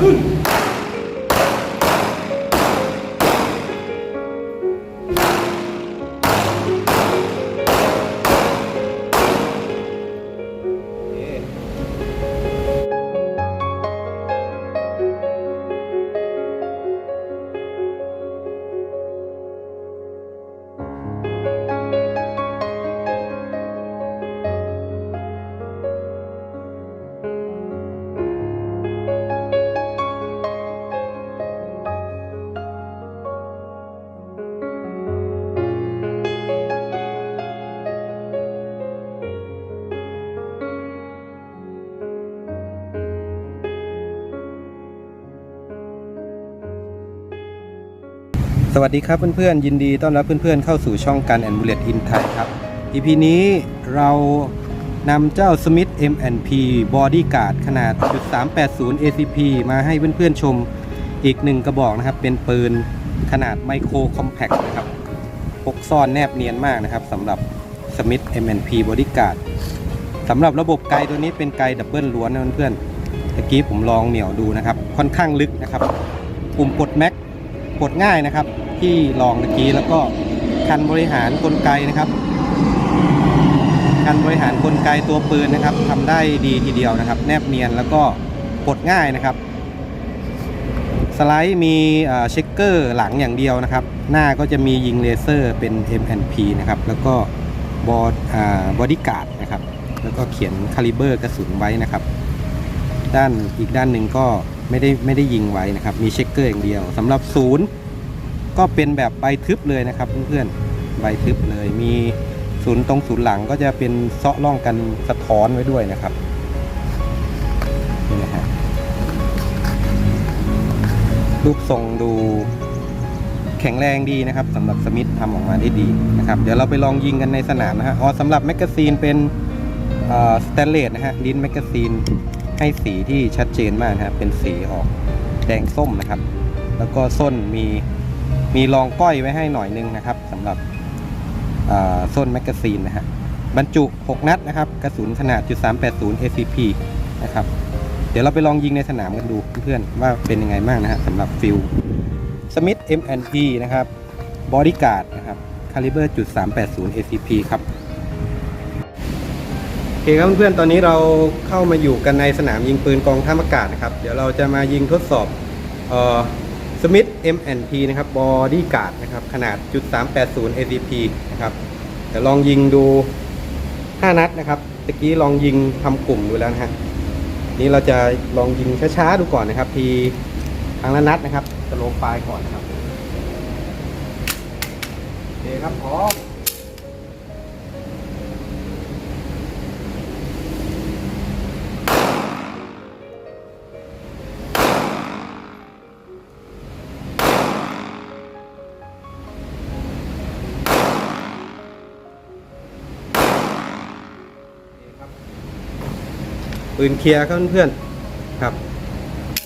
Buyurun. สวัสดีครับเพื่อนๆยินดีต้อนรับเพื่อนๆเข้าสู่ช่องการแอนบูเลตอินไทยครับ EP นี้เรานำเจ้า Smith M&P Bodyguard ขนาด .380 ACP มาให้เพื่อนๆชมอีกหนึ่งกระบอกนะครับ เป็นปืนขนาดไมโครคอมแพคนะครับพกซ่อนแนบเนียนมากนะครับสำหรับ Smith M&P Bodyguard สำหรับระบบไกตัวนี้เป็นไกดับเบิลล้วนนะเพื่อนๆตะกี้ผมลองเหนี่ยวดูนะครับ ค่อนข้างลึกนะครับ ปุ่มกดแม็ก กดง่ายนะครับ ที่ลองเมื่อกี้แล้วก็คันบริหารกลไกนะครับ คันบริหารกลไกตัวปืนนะครับทำได้ดีทีเดียวนะครับ แนบเนียนแล้วก็กดง่ายนะครับ สไลด์มีเอ่อเช็คเกอร์หลังอย่างเดียวนะครับ หน้าก็จะมียิงเลเซอร์เป็น M&P นะครับแล้วก็บอดบอดี้การ์ดนะครับ แล้วก็เขียนคาลิเบอร์กระสุนไว้นะครับ ด้านอีกด้านหนึ่งก็ ไม่ได้ไม่ได้ยิงไว้นะครับ มีเช็คเกอร์อย่างเดียวสำหรับศูนย์ก็เป็นแบบใบทึบเลยนะครับเพื่อนๆใบทึบเลย มีศูนย์ตรงศูนย์หลังก็จะเป็นเซาะร่องกันสะท้อนไว้ด้วยนะครับนี่นะฮะรูปทรงดูแข็งแรงดีนะครับสำหรับสมิธทำออกมาได้ดีนะครับเดี๋ยวเราไปลองยิงกันในสนามนะฮะอ๋อสำหรับแมกกาซีนเป็นสแตนเลสนะฮะลิ้นแมกกาซีน ให้สีที่ชัดเจนมากนะครับ เป็นสีออกแดงส้มนะครับ แล้วก็ส้นมีมีรองก้อยไว้ให้หน่อยนึงนะครับสำหรับส้นแมกกาซีนนะฮะบรรจุ 6 นัดนะครับ กระสุนขนาด .380 ACP นะครับ เดี๋ยวเราไปลองยิงในสนามกันดูเพื่อนๆว่าเป็นยังไงบ้างนะฮะสำหรับฟิลสมิธ M&P นะครับบอดี้การ์ดนะครับคาลิเบอร์จุด380 ACP ครับ คครับเพื่อนๆ ตอนนี้เราเข้ามาอยู่กันในสนามยิงปืนกองทัพอากาศนะครับ เดี๋ยวเราจะมายิงทดสอบเอ่อสมิธ M&P นะครับบอดี้การ์ดนะครับ ขนาดจุด380 ACP นะครับ เดี๋ยวลองยิงดู 5 นัดนะครับตะกี้ลองยิงทำกลุ่มดูแล้วนะฮะ นี่เราจะลองยิงช้าๆ ดูก่อนนะครับ ทีครั้งละนัดนะครับสโลงปลายก่อนนะครับ โอเคครับพร้อม ปืนเคลียร์ครับเพื่อนๆครับ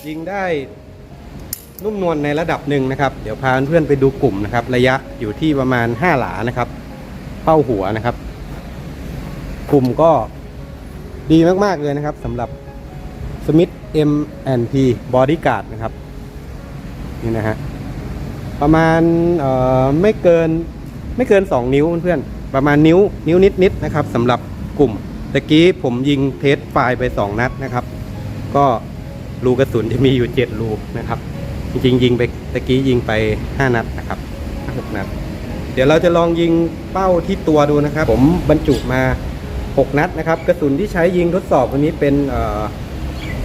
ยิงได้นุ่มนวลในระดับหนึ่งนะครับ เดี๋ยวพาเพื่อนๆไปดูกลุ่มนะครับ ระยะอยู่ที่ประมาณ 5 หลานะครับ เป้าหัวนะครับ กลุ่มก็ดีมากๆเลยนะครับสำหรับ Smith M&P Bodyguard นะครับ นี่นะฮะประมาณไม่เกินไม่เกิน 2 นิ้วเพื่อนๆประมาณนิ้วนิ้วนิดๆนะครับสำหรับกลุ่มตะกี้ผมยิงเทส ไฟล์ไป 2 นัดนะครับ ก็รูกระสุนจะมีอยู่ 7 รูนะครับ จริงยิงไปตะกี้ยิงไป 5 นัดนะครับ6นัด เดี๋ยวเราจะลองยิงเป้าที่ตัวดูนะครับ ผมบรรจุมา 6 นัดนะครับ กระสุนที่ใช้ยิงทดสอบวันนี้เป็น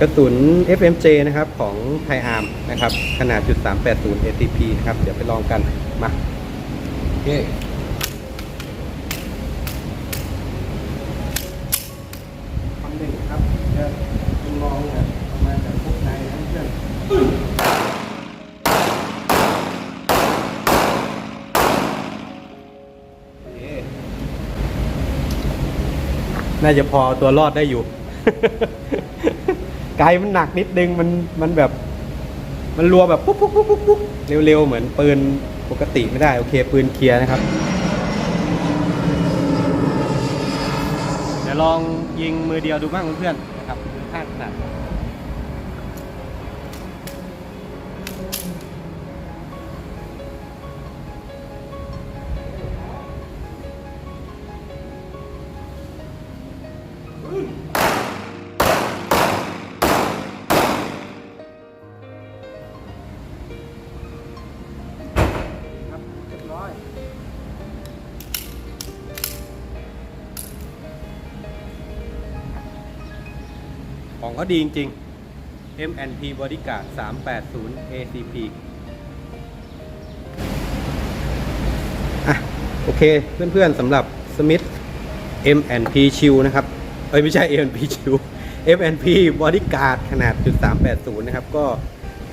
กระสุน FMJ นะครับของไทอาร์มนะครับ ขนาดจุด380 ACP นะครับ เดี๋ยวไปลองกันมาโอเค ความหนึ่งครับจะมองเนี่ยประมาณจากพวกในนะเพื่อนโอเค น่าจะพอตัวรอดได้อยู่ ไกลมันหนักนิดนึงมันมันแบบ มันรัวแบบปุ๊บปุ๊บปุ๊บปุ๊บปุ๊บเร็วๆ เหมือนปืนปกติไม่ได้ โอเค ปืนเคลียร์นะครับ เดี๋ยวลองยิงมือเดียวดูบ้างเพื่อนๆนะครับคาดขนาด ของเขาดีจริงๆ M&P Bodyguard 380 ACP อะ โอเคเพื่อนๆสำหรับ Smith M&P Shield นะครับ เอ้ย ไม่ใช่ M&P Shield M&P Bodyguard ขนาดจุด380 นะครับ ก็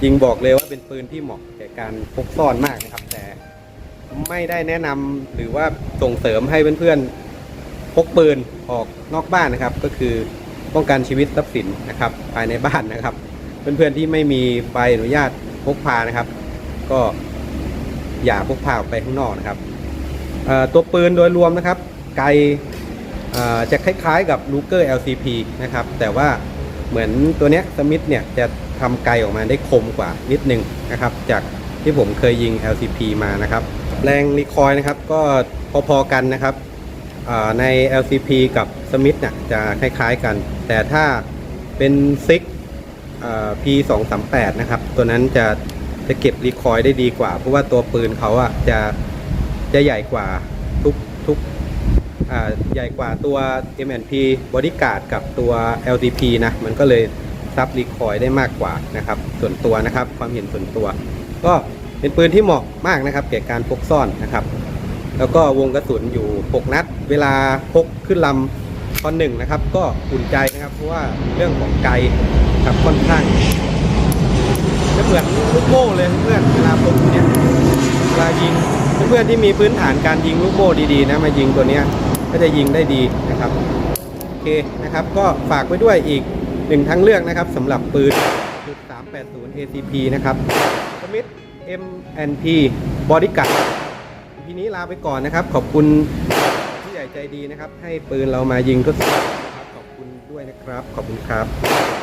จริงบอกเลยว่าเป็นปืนที่เหมาะแก่การพกซ่อนมากนะครับ แต่ไม่ได้แนะนำหรือว่าส่งเสริมให้เพื่อนๆพกปืนออกนอกบ้านนะครับ ก็คือ ป้องกันชีวิตทรัพย์สินนะครับภายในบ้านนะครับ เพื่อนๆที่ไม่มีใบอนุญาตพกพานะครับ ก็อย่าพกพาออกไปข้างนอกนะครับตัวปืนโดยรวมนะครับ ไกลจะคล้ายๆกับ Luger LCP นะครับ แต่ว่าเหมือนตัวเนี้ยสมิธเนี่ยจะทำไกลออกมาได้คมกว่านิดนึงนะครับ จากที่ผมเคยยิง LCP มานะครับ แรงรีคอยล์นะครับก็พอๆกันนะครับใน LCP กับสมิธเนี่ยจะคล้ายๆกัน แต่ถ้าเป็นซิก P 2 3 8 นะครับ ตัวนั้นจะจะเก็บรีคอยล์ได้ดีกว่า เพราะว่าตัวปืนเขาอะจะจะใหญ่กว่าทุกทุกใหญ่กว่าตัว M&P Bodyguard กับตัว LTP นะ มันก็เลยซับรีคอยล์ได้มากกว่านะครับ ส่วนตัวนะครับ ความเห็นส่วนตัว ก็เป็นปืนที่เหมาะมากนะครับแก่การพกซ่อนนะครับ แล้วก็วงกระสุนอยู่ 6 นัด เวลาพกขึ้นลำ ตอนหนึ่งนะครับ ก็อุ่นใจนะครับเพราะว่าเรื่องของไกลครับค่อนข้างจะเหมือนลูกโม่เลยเพื่อนเวลาพกเนี้ยเวลายิงเพื่อนที่มีพื้นฐานการยิงลูกโม่ดีๆนะมายิงตัวเนี้ยก็จะยิงได้ดีนะครับโอเคนะครับ ก็ฝากไว้ด้วยอีกหนึ่งทางเลือกนะครับสำหรับปืนจุด380 ACP นะครับสมิธ M&P Bodyguard ทีนี้ลาไปก่อนนะครับ ขอบคุณ ผู้ใหญ่ใจดีนะครับ ให้ปืนเรามายิงทดสอบนะครับขอบคุณด้วยนะครับ ขอบคุณครับ